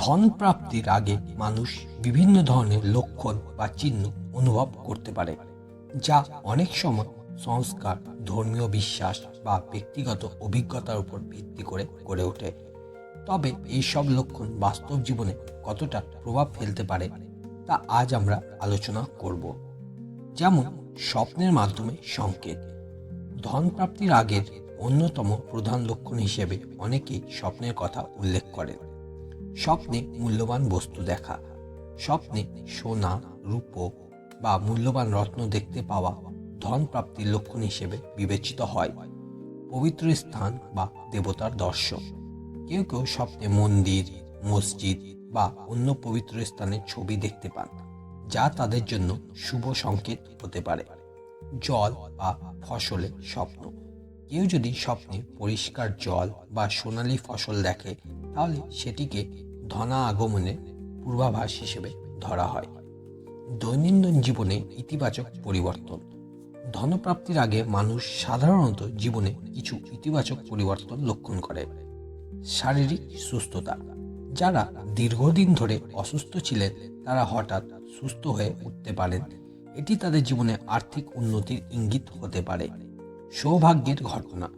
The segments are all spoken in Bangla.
ধন প্রাপ্তির আগে মানুষ বিভিন্ন ধরনের লক্ষণ বা চিহ্ন অনুভব করতে পারে, যা অনেক সময় সংস্কার, ধর্মীয় বিশ্বাস বা ব্যক্তিগত অভিজ্ঞতার উপর ভিত্তি করে গড়ে ওঠে। তবে এই সব লক্ষণ বাস্তব জীবনে কতটা প্রভাব ফেলতে পারে, তা আজ আমরা আলোচনা করব। যেমন, স্বপ্নের মাধ্যমে সংকেত। ধন প্রাপ্তির আগের অন্যতম প্রধান লক্ষণ হিসেবে অনেকেই স্বপ্নের কথা উল্লেখ করেন। স্বপ্নে মূল্যবান বস্তু দেখা, স্বপ্নে সোনা, রূপো বা মূল্যবান রত্ন দেখতে পাওয়া ধন প্রাপ্তির লক্ষণ হিসেবে বিবেচিত হয়। পবিত্র স্থান বা দেবতার দর্শন। কেউ কেউ স্বপ্নে মন্দির, মসজিদ বা অন্য পবিত্র স্থানের ছবি দেখতে পান, যা তাদের জন্য শুভ সংকেত হতে পারে। জল বা ফসলের স্বপ্ন। কেউ যদি স্বপ্নে পরিষ্কার জল বা সোনালী ফসল দেখে, তাহলে সেটিকে ধনা আগমনের পূর্বাভাস হিসেবে ধরা হয়। দৈনন্দিন জীবনে ইতিবাচক পরিবর্তন। ধনপ্রাপ্তির আগে মানুষ সাধারণত জীবনে কিছু ইতিবাচক পরিবর্তন লক্ষণ করে। শারীরিক সুস্থতা। যারা দীর্ঘদিন ধরে অসুস্থ ছিলেন, তারা হঠাৎ সুস্থ হয়ে উঠতে পারেন। এটি তাদের জীবনে আর্থিক উন্নতির ইঙ্গিত হতে পারে। সৌভাগ্যের ঘটনা।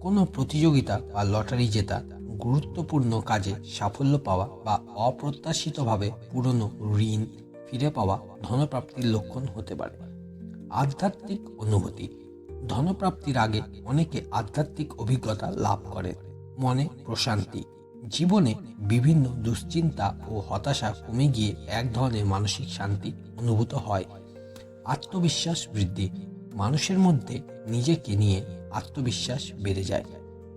কোনো প্রতিযোগিতা বা লটারি জেতা গুরুত্বপূর্ণ কাজে সাফল্য পাওয়া বা অপ্রত্যাশিতভাবে পুরনো ঋণ ফিরে পাওয়া ধনপ্রাপ্তির লক্ষণ হতে পারে। আধ্যাত্মিক অনুভূতি। ধনপ্রাপ্তির আগে অনেকে আধ্যাত্মিক অভিজ্ঞতা লাভ করেন মনে প্রশান্তি। জীবনে বিভিন্ন দুশ্চিন্তা ও হতাশা কমে গিয়ে এক ধরনের মানসিক শান্তি অনুভূত হয়। আত্মবিশ্বাস বৃদ্ধি। মানুষের মধ্যে নিজেকে নিয়ে আত্মবিশ্বাস বেড়ে যায়।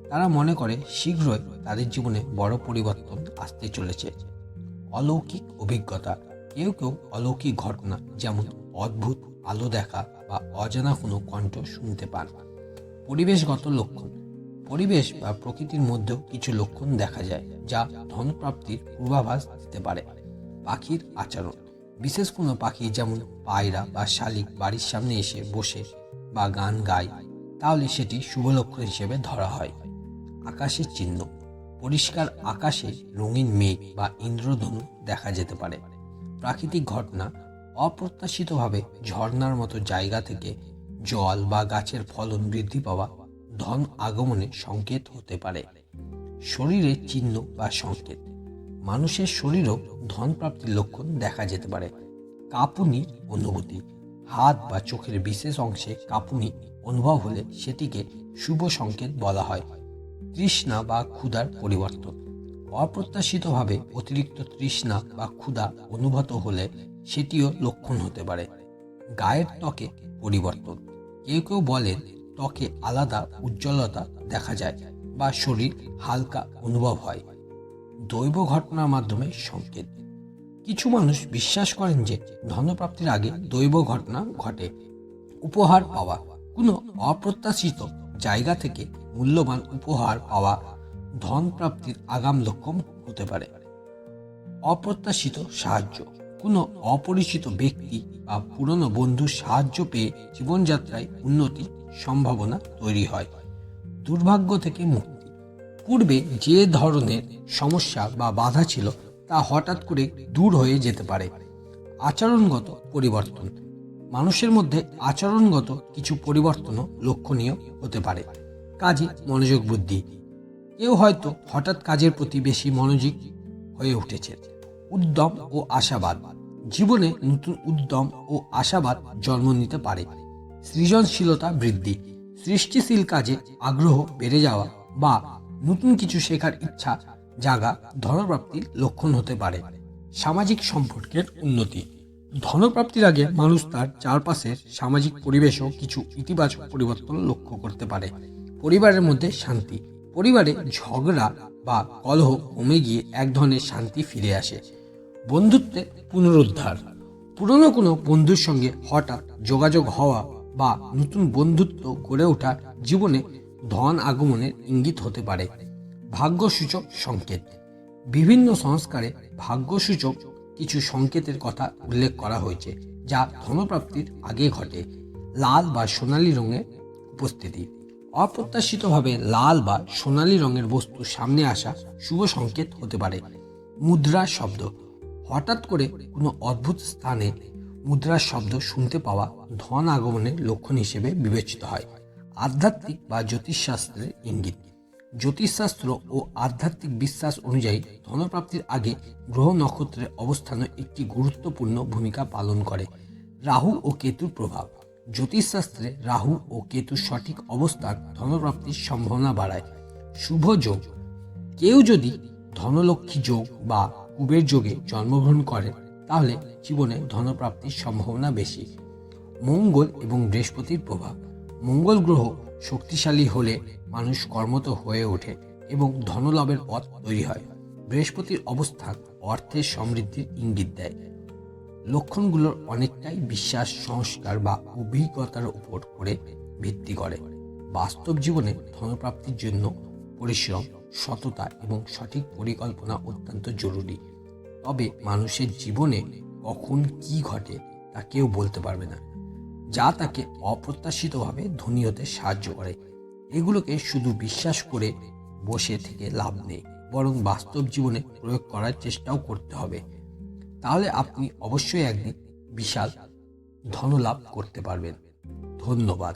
তারা মনে করে শীঘ্রই তাদের জীবনে বড় পরিবর্তন আসতে চলেছে। অলৌকিক অভিজ্ঞতা, কেউ কেউ অলৌকিক ঘটনা যেমন অদ্ভুত আলো দেখা বা অজানা কোনো কণ্ঠ শুনতে পান। পরিবেশগত লক্ষণ, পরিবেশ বা প্রকৃতির মধ্যেও কিছু লক্ষণ দেখা যায় যা ধনপ্রাপ্তির পূর্বাভাস দিতে পারে। পাখির আচরণ বিশেষ কোনো পাখি যেমন পায়রা বা শালিক বাড়ির সামনে এসে বসে বা গান গায়, তাহলে সেটি শুভ লক্ষণ হিসেবে ধরা হয়। আকাশের চিহ্ন, পরিষ্কার আকাশে রঙিন মেঘ বা ইন্দ্রধনু দেখা যেতে পারে। প্রাকৃতিক ঘটনা, অপ্রত্যাশিতভাবে ঝর্নার মতো জায়গা থেকে জল বা গাছের ফলন বৃদ্ধি পাওয়া ধন আগমনের সংকেত হতে পারে। শরীরের চিহ্ন বা সংকেত মানুষের শরীরও ধন প্রাপ্তির লক্ষণ দেখা যেতে পারে। কাঁপুনি অনুভূতি। হাত বা চোখের বিশেষ অংশে কাঁপুনি অনুভব হলে সেটিকে শুভ সংকেত বলা হয়। তৃষ্ণা বা ক্ষুধার পরিবর্তন। অপ্রত্যাশিতভাবে অতিরিক্ত তৃষ্ণা বা ক্ষুধা অনুভূত হলে সেটিও লক্ষণ হতে পারে। গায়ের ত্বকে পরিবর্তন। কেউ কেউ বলেন ত্বকে আলাদা উজ্জ্বলতা দেখা যায় বা শরীর হালকা অনুভব হয়। দৈব ঘটনার মাধ্যমে সংকেত কিছু মানুষ বিশ্বাস করেন যে ধনপ্রাপ্তির আগে দৈব ঘটনা ঘটে। উপহার পাওয়া, কোনো অপ্রত্যাশিত জায়গা থেকে মূল্যবান উপহার পাওয়া ধন প্রাপ্তির আগাম লক্ষণ হতে পারে। অপ্রত্যাশিত সাহায্য, কোনো অপরিচিত ব্যক্তি বা পুরনো বন্ধুর সাহায্য পেয়ে জীবনযাত্রায় উন্নতি সম্ভাবনা তৈরি হয়। দুর্ভাগ্য থেকে মুক্তি পূর্বে যে ধরনের সমস্যা বা বাধা ছিল তা হঠাৎ করে দূর হয়ে যেতে পারে। আচরণগত পরিবর্তন। মানুষের মধ্যে আচরণগত কিছু পরিবর্তনও লক্ষণীয় হতে পারে। কাজে মনোযোগ বৃদ্ধি। কেউ হয়তো হঠাৎ কাজের প্রতি বেশি মনোযোগ হয়ে উঠেছে। উদ্যম ও আশাবাদ। জীবনে নতুন উদ্যম ও আশাবাদ জন্ম নিতে পারে। সৃজনশীলতা বৃদ্ধি। সৃষ্টিশীল কাজে আগ্রহ বেড়ে যাওয়া বা নতুন কিছু শেখার ইচ্ছা, জাগা, ধনপ্রাপ্তির লক্ষণ হতে পারে। সামাজিক সম্পর্কের উন্নতি। ধনপ্রাপ্তির আগে মানুষ তার চারপাশের সামাজিক পরিবেশেও কিছু ইতিবাচক পরিবর্তন লক্ষ্য করতে পারে। পরিবারের মধ্যে শান্তি। পরিবারে ঝগড়া বা কলহ কমে গিয়ে এক ধরনের শান্তি ফিরে আসে। বন্ধুত্বে পুনরুদ্ধার। পুরনো কোনো বন্ধুর সঙ্গে হঠাৎ যোগাযোগ হওয়া বা নতুন বন্ধুত্ব গড়ে ওঠা জীবনে ধন আগমনের ইঙ্গিত হতে পারে। ভাগ্যসূচক সংকেত। বিভিন্ন সংস্কারে ভাগ্যসূচক কিছু সংকেতের কথা উল্লেখ করা হয়েছে, যা ধনপ্রাপ্তির আগে ঘটে। লাল বা সোনালী রঙের উপস্থিতি। অপ্রত্যাশিতভাবে লাল বা সোনালী রঙের বস্তু সামনে আসা শুভ সংকেত হতে পারে। মুদ্রা শব্দ। হঠাৎ করে কোনো অদ্ভুত স্থানে মুদ্রার শব্দ শুনতে পাওয়া ধন আগমনের লক্ষণ হিসেবে বিবেচিত হয়। আধ্যাত্মিক বা জ্যোতিষশাস্ত্রের ইঙ্গিত। জ্যোতিষশাস্ত্র ও আধ্যাত্মিক বিশ্বাস অনুযায়ী ধনপ্রাপ্তির আগে গ্রহ নক্ষত্রের অবস্থান একটি গুরুত্বপূর্ণ ভূমিকা পালন করে, রাহু ও কেতুর প্রভাব। জ্যোতিষশাস্ত্রে রাহু ও কেতুর সঠিক অবস্থান ধনপ্রাপ্তির সম্ভাবনা বাড়ায়। শুভ যোগ। কেউ যদি ধনলক্ষ্মী যোগ বা কুবের যোগে জন্মগ্রহণ করে, তাহলে জীবনে ধনপ্রাপ্তির সম্ভাবনা বেশি। মঙ্গল এবং বৃহস্পতির প্রভাব। মঙ্গল গ্রহ শক্তিশালী হলে মানুষ কর্মত হয়ে ওঠে এবং ধনলাভের পথ তৈরি হয়। বৃহস্পতির অবস্থান অর্থের সমৃদ্ধির ইঙ্গিত দেয়। লক্ষণগুলোর অনেকটাই বিশ্বাস, সংস্কার বা অভিজ্ঞতার উপর করে ভিত্তি করে। বাস্তব জীবনে ধনপ্রাপ্তির জন্য পরিশ্রম, সততা এবং সঠিক পরিকল্পনা অত্যন্ত জরুরি। তবে মানুষের জীবনে কখন কি ঘটে তা কেউ বলতে পারবে না। যা তাকে অপ্রত্যাশিতভাবে ধনী হতে সাহায্য করে। এগুলোকে শুধু বিশ্বাস করে বসে থেকে লাভ নেই, বরং বাস্তব জীবনে প্রয়োগ করার চেষ্টাও করতে হবে। তাহলে আপনি অবশ্যই একদিন বিশাল ধনলাভ করতে পারবেন। ধন্যবাদ।